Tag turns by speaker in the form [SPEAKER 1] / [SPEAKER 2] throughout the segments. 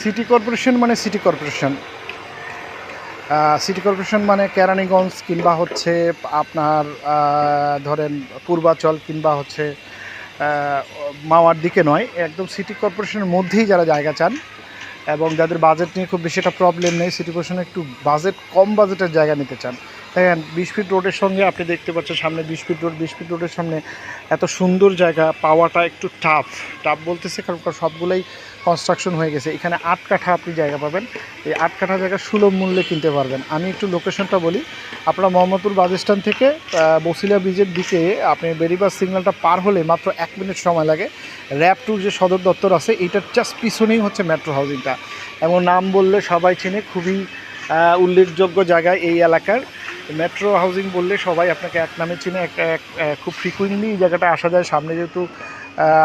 [SPEAKER 1] City corporation মানে city corporation. City corporation মানে কেরানীগঞ্জ কিংবা হচ্ছে আপনার ধরেন পূর্বাচল কিংবা হচ্ছে মাওয়ার দিকে নয়, একদম সিটি কর্পোরেশনের মধ্যেই যারা জায়গা চান এবং যাদের বাজেট নিয়ে খুব বেশি একটা প্রবলেম নেই, সিটি কর্পোরেশনে একটু বাজেট, কম বাজেটের জায়গা নিতে চান। দেখেন, বিশ ফিট রোডের সঙ্গে আপনি দেখতে পাচ্ছেন সামনে বিশ ফিট রোড বিশ ফিট রোডের সামনে এত সুন্দর জায়গা, পাওয়াটা একটু টাফ টাফ বলতেছে কারণ সবগুলোই কনস্ট্রাকশন হয়ে গেছে। এখানে আট কাঠা আপনি জায়গা পাবেন। এই আট কাঠা জায়গা সুলভ মূল্যে কিনতে পারবেন। আমি একটু লোকেশনটা বলি। আপনারা মোহাম্মদপুর বাস স্ট্যান্ড থেকে বসিলা ব্রিজের দিকে আপনি বেরিবাস সিগন্যালটা পার হলে মাত্র এক মিনিট সময় লাগে। র্যাব টুর যে সদর দপ্তর আছে এইটার জাস্ট পিছনেই হচ্ছে মেট্রো হাউজিংটা এবং নাম বললে সবাই চেনে, খুবই উল্লেখযোগ্য জায়গায় এই এলাকার। মেট্রো হাউজিং বললে সবাই আপনাকে এক নামে চিনে একটা এক- খুব ফ্রিকুয়েন্টলি জায়গাটা আসা যায়। সামনে যেহেতু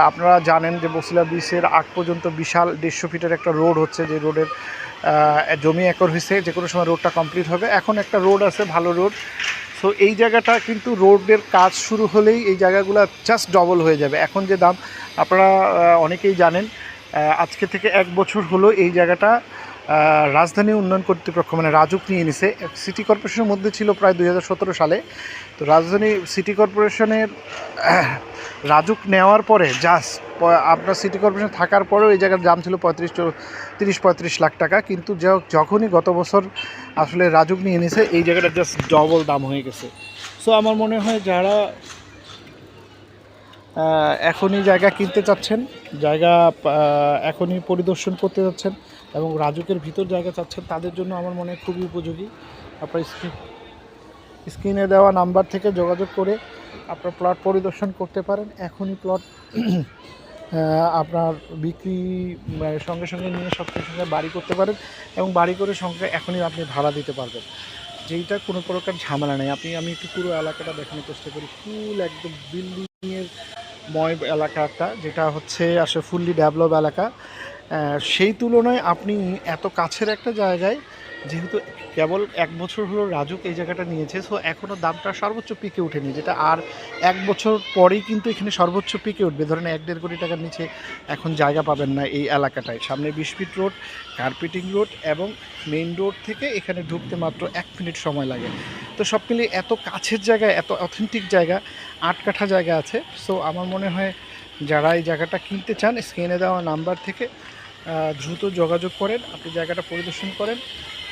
[SPEAKER 1] আপনারা জানেন যে বসিলা ব্রিজের আগ পর্যন্ত বিশাল দেড়শো ফিটের একটা রোড হচ্ছে, যে রোডের জমি একর হয়েছে, যে কোনো সময় রোডটা কমপ্লিট হবে। এখন একটা রোড আছে, ভালো রোড সো এই জায়গাটা কিন্তু রোডের কাজ শুরু হলেই এই জায়গাগুলো জাস্ট ডবল হয়ে যাবে। এখন যে দাম, আপনারা অনেকেই জানেন আজকে থেকে এক বছর হলো এই জায়গাটা। রাজধানী উন্নয়ন কর্তৃপক্ষ মানে রাজুক নিয়ে নিছে। সিটি কর্পোরেশনের মধ্যে ছিল প্রায় দুই হাজার সতেরো সালে। তো রাজধানী সিটি কর্পোরেশনের রাজুক নেওয়ার পরে জাস্ট আপনার সিটি কর্পোরেশন থাকার পরেও এই জায়গার দাম ছিল পঁয়ত্রিশ তিরিশ, পঁয়ত্রিশ লাখ টাকা। কিন্তু যখনই গত বছর আসলে রাজুক নিয়ে নিছে, এই জায়গাটা জাস্ট ডবল দাম হয়ে গেছে। সো আমার মনে হয় যারা এখনই জায়গা কিনতে চাচ্ছেন, জায়গা এখনই পরিদর্শন করতে যাচ্ছেন এবং রাজুকের ভিতর জায়গা চাচ্ছেন, তাদের জন্য আমার মনে হয় খুবই উপযোগী। আপনার স্ক্রিন, স্ক্রিনে দেওয়া নাম্বার থেকে যোগাযোগ করে আপনার প্লট পরিদর্শন করতে পারেন। এখনই প্লট আপনার বিক্রি মানে সঙ্গে সঙ্গে নিয়ে কিছু সঙ্গে বাড়ি করতে পারেন এবং বাড়ি করে সঙ্গে এখনই আপনি ভাড়া দিতে পারবেন। যেইটা কোনো প্রকার ঝামেলা নেই। আপনি, আমি একটু পুরো এলাকাটা দেখানোর চেষ্টা করি। ফুল একদম বিল্ডিংয়ের ময় এলাকা একটা, যেটা হচ্ছে আসলে ফুললি ডেভেলপ এলাকা। সেই তুলনায় আপনি এত কাছের একটা জায়গায়, যেহেতু কেবল এক বছর হলো রাজুক এই জায়গাটা নিয়েছে সো এখনও দামটা সর্বোচ্চ পিকে ওঠেনি, যেটা আর এক বছর পরেই কিন্তু এখানে সর্বোচ্চ পিকে উঠবে। ধরেন এক দেড় কোটি টাকার নিচে এখন জায়গা পাবেন না এই এলাকাটায়। সামনে বিশ রোড, কার্পেটিং রোড এবং মেইন রোড থেকে এখানে ঢুকতে মাত্র এক মিনিট সময় লাগে। তো সব মিলিয়ে এত কাছের জায়গায় এত অথেন্টিক জায়গা, আট কাঠা জায়গা আছে। সো আমার মনে হয় যারা এই জায়গাটা কিনতে চান, স্ক্রিনে দেওয়া নাম্বার থেকে দ্রুত যোগাযোগ করেন, আপনি জায়গাটা পরিদর্শন করেন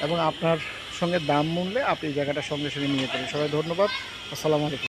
[SPEAKER 1] এবং আপনার সঙ্গে দাম মূল্যে আপনি জায়গাটা সঙ্গে সঙ্গে নিয়ে করেন সবাই ধন্যবাদ। আসসালামু আলাইকুম।